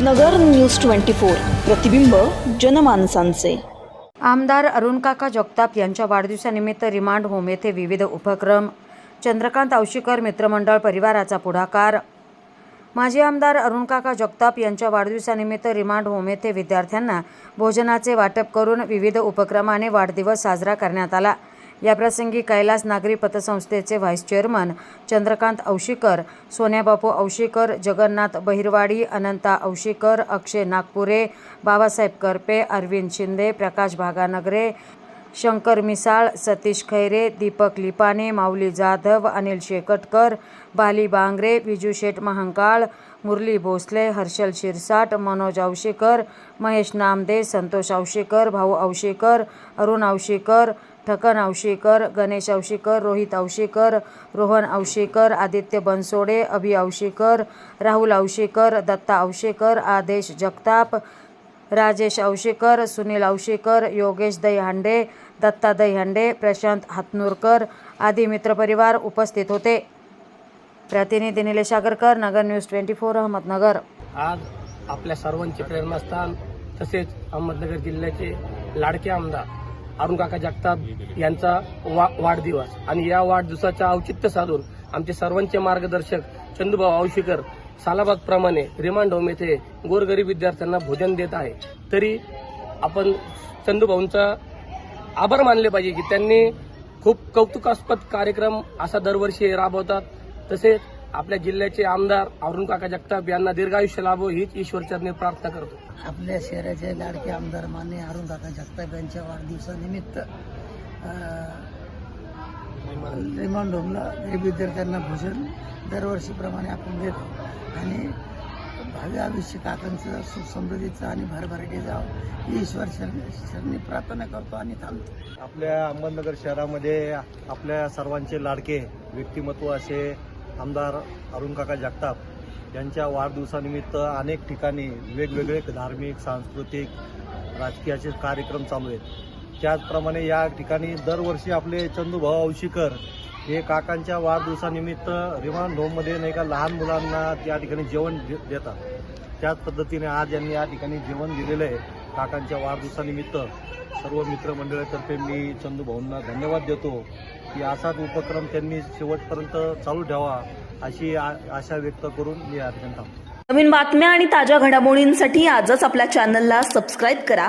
नगर news twenty four. प्रतिबिंब जनमानसांचे. आमदार अरुणकाका जगताप यांच्या वाढदिवसानिमित्त रिमांड होम येथे विविध उपक्रम चंद्रकांत औशीकर मित्रमंडळ परिवाराचा पुढाकार. माजी आमदार अरुणकाका जगताप यांच्या वाढदिवसानिमित्त रिमांड होम येथे विद्यार्थ्यांना भोजनाचे वाटप करून विविध उपक्रमाने वाढदिवस साजरा करण्यात आला. याप्रसंगी कैलास नागरी पतसंस्थेचे व्हाईस चेअरमन चंद्रकांत औशीकर सोन्याबापू औशीकर जगन्नाथ बहिरवाडी अनंता औशीकर अक्षय नागपुरे बाबासाहेब करपे अरविंद शिंदे प्रकाश भागानगरे शंकर मिसाळ सतीश खैरे दीपक लिपाने माऊली जाधव अनिल शेकटकर बाली बांगरे विजू शेठ महांकाळ मुरली भोसले हर्षल शिरसाट मनोज औशीकर महेश नामदे संतोष औशीकर भाऊ औशीकर अरुण औशीकर ठकन औशीकर गणेश औशीकर रोहित औशीकर रोहन औशीकर आदित्य बनसोडे अभि औशीकर राहुल औशेकर दत्ता औशेकर आदेश जगताप राजेश औशेकर सुनील औशेकर योगेश दहीहांडे दत्ता दहीहांडे प्रशांत हातनूरकर आदी मित्रपरिवार उपस्थित होते. प्रतिनिधी Nilesh Agarkar Nagar news twenty four Ahmednagar. आज आपल्या सर्वांचे प्रेरणास्थान तसेच अहमदनगर जिल्ह्याचे लाडके आमदार अरुण काका जगताप यांचा वा वाढदिवस. आणि या वाढदिवसाचं औचित्य साधून आमचे सर्वांचे मार्गदर्शक चंदूभाऊ औशीकर सालाबाद प्रमाणे रिमांड होम येथे गोरगरीब विद्यार्थ्यांना भोजन देत आहे. तरी आपण चंदूभाऊंचा आभार मानले पाहिजे की त्यांनी खूप कौतुकास्पद कार्यक्रम असा दरवर्षी राबवतात. तसेच आपल्या जिल्ह्याचे आमदार अरुण काका जगताप यांना दीर्घायुष्य लाभो हीच ईश्वरचरणी प्रार्थना करतो. आपल्या शहराचे लाडके आमदार मान्य अरुण दादा जगताप यांच्या वाढदिवसानिमित्त रिमांड होमला गरीब विद्यार्थ्यांना भोजन दरवर्षीप्रमाणे आपण देतो. आणि भावी आयुष्य काकांचं सुख समृद्धीचं आणि भरभराटी जावं ही ईश्वर शरणी शरणी प्रार्थना करतो आणि थांबतो. आपल्या अहमदनगर शहरामध्ये आपल्या सर्वांचे लाडके व्यक्तिमत्व असे आमदार अरुण काका जगताप यांच्या वाढदिवसानिमित्त अनेक ठिकाणी वेगवेगळे धार्मिक सांस्कृतिक राजकीयाचे कार्यक्रम चालू आहेत. त्याचप्रमाणे या ठिकाणी दरवर्षी आपले चंदूभाऊ औशीकर हे काकांच्या वाढदिवसानिमित्त रिमांड होममध्ये नाही का लहान मुलांना त्या ठिकाणी जेवण दे- देतात. त्याच पद्धतीने आज यांनी या ठिकाणी जेवण दिलेलं आहे. काकांच्या वाढदिवसानिमित्त सर्व मित्रमंडळातर्फे मी चंदू भाऊंना धन्यवाद देतो की असाच उपक्रम त्यांनी शेवटपर्यंत चालू ठेवा अशी आ- आशा व्यक्त करून मी या ठिकाणी थांबतो नवीन बातम्या आणि ताज्या घडामोडींसाठी आजच आपल्या चॅनलला सबस्क्राईब करा.